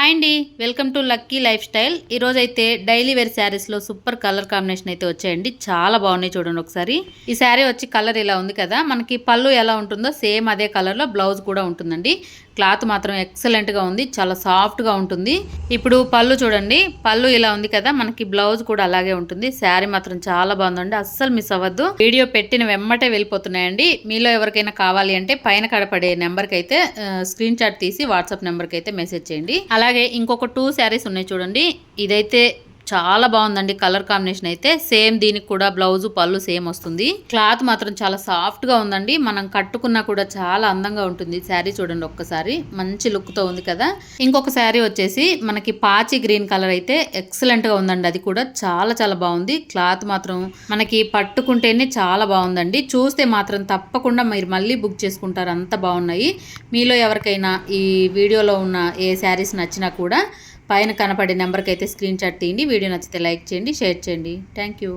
Hi అండి. Welcome to lucky lifestyle. ఈరోజైతే daily wear శారీస్లో సూపర్ కలర్ కాంబినేషన్ అయితే వచ్చాయండి. చాలా బాగున్నాయి చూడండి ఒకసారి. ఈ శారీ వచ్చి కలర్ ఇలా ఉంది కదా మనకి పళ్ళు ఎలా ఉంటుందో సేమ్ అదే కలర్లో బ్లౌజ్ కూడా ఉంటుందండి. క్లాత్ మాత్రం ఎక్సలెంట్గా ఉంది చాలా సాఫ్ట్గా ఉంటుంది. ఇప్పుడు పళ్ళు చూడండి పళ్ళు ఇలా ఉంది కదా మనకి బ్లౌజ్ కూడా అలాగే ఉంటుంది. శారీ మాత్రం చాలా బాగుందండి అస్సలు మిస్ అవ్వద్దు. వీడియో పెట్టిన వెమ్మటే వెళ్ళిపోతున్నాయండి. మీలో ఎవరికైనా కావాలి అంటే పైన కడపడే నెంబర్కి అయితే స్క్రీన్ షాట్ తీసి వాట్సాప్ నెంబర్కి అయితే మెసేజ్ చేయండి. అలాగే ఇంకొక టూ శారీస్ ఉన్నాయి చూడండి. ఇదైతే చాలా బాగుందండి కలర్ కాంబినేషన్ అయితే. సేమ్ దీనికి కూడా బ్లౌజ్ పళ్ళు సేమ్ వస్తుంది. క్లాత్ మాత్రం చాలా సాఫ్ట్గా ఉందండి. మనం కట్టుకున్నా కూడా చాలా అందంగా ఉంటుంది. శారీ చూడండి ఒక్కసారి. మంచి లుక్తో ఉంది కదా. ఇంకొక శారీ వచ్చేసి మనకి పాచి గ్రీన్ కలర్ అయితే ఎక్సలెంట్గా ఉందండి. అది కూడా చాలా చాలా బాగుంది. క్లాత్ మాత్రం మనకి పట్టుకుంటేనే చాలా బాగుందండి. చూస్తే మాత్రం తప్పకుండా మీరు మళ్ళీ బుక్ చేసుకుంటారు. అంత బాగున్నాయి. మీలో ఎవరికైనా ఈ వీడియోలో ఉన్న ఏ శారీస్ నచ్చినా కూడా పైన కనపడే నెంబర్కి అయితే స్క్రీన్ షాట్ తీయండి. వీడియో నచ్చితే లైక్ చేయండి షేర్ చేయండి. Thank you